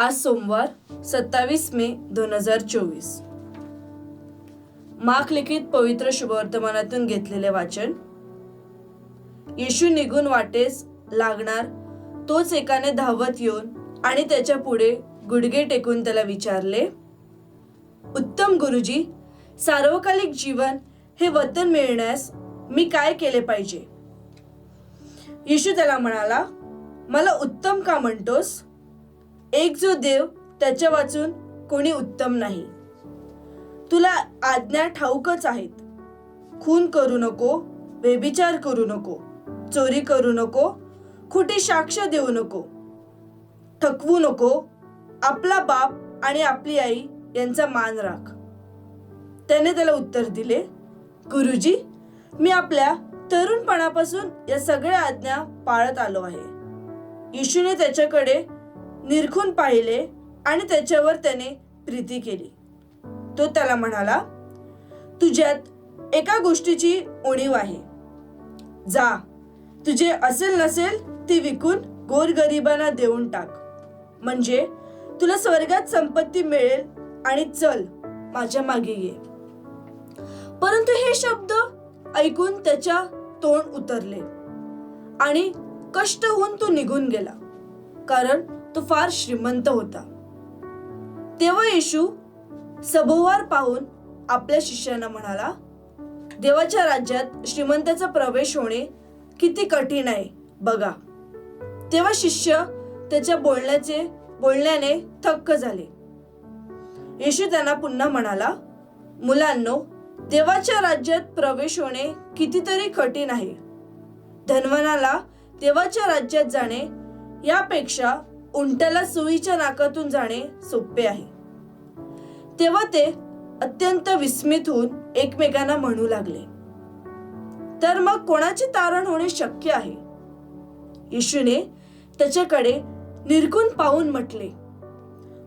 आज सोमवार सत्तावीस मे दोन हजार चोवीस. माख लिखित पवित्र शुभवर्तमानातून घेतलेले वाचन येशू निघून वाटेस लागणार तोच एकाने धावत येऊन आणि त्याच्या पुढे गुडघे टेकून त्याला विचारले उत्तम गुरुजी सार्वकालिक जीवन हे वतन मिळण्यास मी काय केले पाहिजे? येशू त्याला म्हणाला मला उत्तम का म्हणतोस? एक जो देव त्याच्या वाचून कोणी उत्तम नाही. तुला आज्ञा ठाऊकच आहेत. खून करू नको व्यभिचार करू नको चोरी करू नको खोटी साक्ष देऊ नको थकवू नको आपला बाप आणि आपली आई यांचा मान राख. त्याने त्याला उत्तर दिले गुरुजी मी आपल्या तरुणपणापासून या सगळ्या आज्ञा पाळत आलो आहे. येशूने त्याच्याकडे निरखून पाहिले आणि त्याच्यावर त्याने प्रीती केली. तो त्याला म्हणाला तुझ्यात एका गोष्टीची उणीव आहे. जा तुझे असेल नसेल ते विकून गोरगरिबांना देऊन टाक. म्हणजे तुला स्वर्गात संपत्ती मिळेल आणि चल माझ्या मागे ये. परंतु हे शब्द ऐकून त्याच्या तोंड उतरले आणि कष्ट होऊन तो निघून गेला. कारण तो फार श्रीमंत होता. तेव्हा येशू सभोवार पाहून आपल्या शिष्यांना म्हणाला देवाच्या राज्यात श्रीमंताचा प्रवेश होणे किती कठीण आहे बघा. तेव्हा शिष्य त्याच्या बोलण्याचे बोलण्याने थक्क झाले. येशू त्यांना पुन्हा म्हणाला मुलांनो देवाच्या राज्यात प्रवेश होणे कितीतरी कठीण आहे. धनवनाला देवाच्या राज्यात जाणे यापेक्षा उंटाला सुईच्या नाकातून जाणे सोपे आहे. तेव्हा ते अत्यंत विस्मित होऊन एकमेकांना म्हणू लागले. तर मग कोणाचे तारण होणे शक्य आहे? येशूने त्याच्याकडे निरकून पाहून म्हटले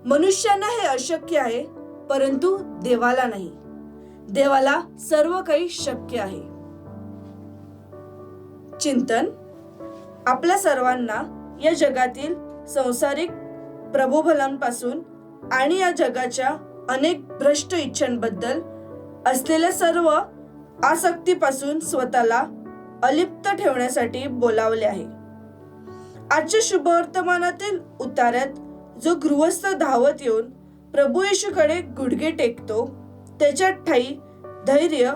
मनुष्यांना हे अशक्य आहे परंतु देवाला नाही. देवाला सर्व काही शक्य आहे. चिंतन आपल्या सर्वांना या जगातील संसारिक प्रभोबलांपासून आणि या जगाच्या अनेक भ्रष्ट इच्छांबद्दल असलेल्या सर्व आसक्तीपासून स्वतःला अलिप्त ठेवण्यासाठी बोलावले आहे. आजच्या शुभवर्तमानातील उतार्यात जो गृहस्थ धावत येऊन प्रभू येशूकडे गुडघे टेकतो त्याच्या ठाई धैर्य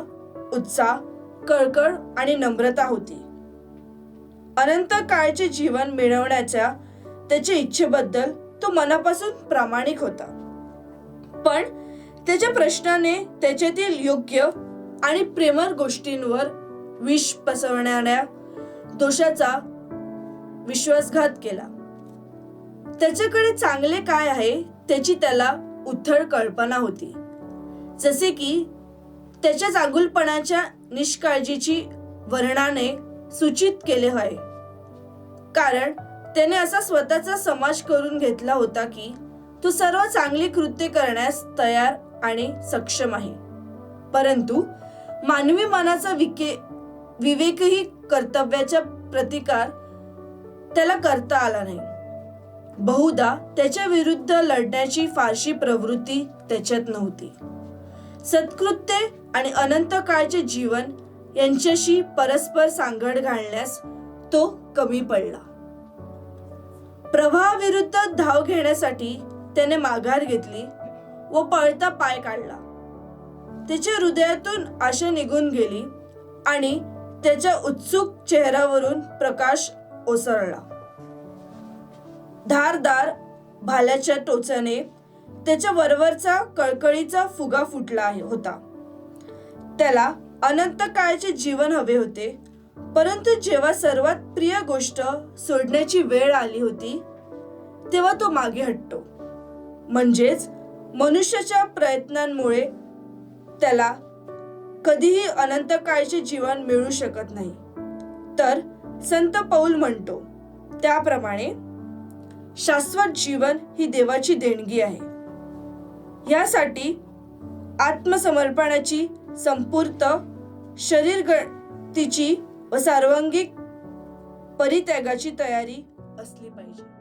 उत्साह कळकळ आणि नम्रता होती. अनंत काळचे जीवन मिळवण्याच्या त्याच्या इच्छेबद्दल तो मनापासून प्रामाणिक होता. पण त्याच्या प्रश्नाने त्याच्यातील योग्य आणि प्रेमळ गोष्टींवर विष पसरवणाऱ्या दोषाचा विश्वासघात केला. त्याच्याकडे चांगले काय आहे त्याची त्याला उथळ कल्पना होती. जसे की त्याच्या चांगुलपणाच्या निष्काळजीची वर्णाने सूचित केले आहे कारण त्याने असा स्वतःचा समाज करून घेतला होता की तो सर्व चांगली कृत्य करण्यास तयार आणि सक्षम आहे. परंतु मानवी मनाचा विके विवेकही कर्तव्याचा प्रतिकार त्याला करता आला नाही. बहुधा त्याच्या विरुद्ध लढण्याची फारशी प्रवृत्ती त्याच्यात नव्हती. सत्कृत्य आणि अनंत काळचे जीवन यांच्याशी परस्पर सांगड घालण्यास तो कमी पडला. प्रवाहाविरुद्ध धाव घेण्यासाठी त्याने माघार घेतली व पळता पाय काढला. त्याच्या हृदयातून आशा निघून गेली आणि त्याच्या उत्सुक चेहऱ्यावरून प्रकाश ओसरला. धारदार भाल्याच्या टोचाने त्याच्या वरवरचा कळकळीचा फुगा फुटला होता. त्याला अनंत काळचे जीवन हवे होते परंतु जेव्हा सर्वात प्रिय गोष्ट सोडण्याची वेळ आली होती तेव्हा तो मागे हटतो. म्हणजेच मनुष्याच्या प्रयत्नांमुळे त्याला कधीही अनंत काळचे जीवन मिळू शकत नाही. तर संत पौल म्हणतो त्याप्रमाणे शाश्वत जीवन ही देवाची देणगी आहे. यासाठी आत्मसमर्पणाची संपूर्ण शरीर तिची व सार्वंगिक परित्यागाची तयारी असली पाहिजे.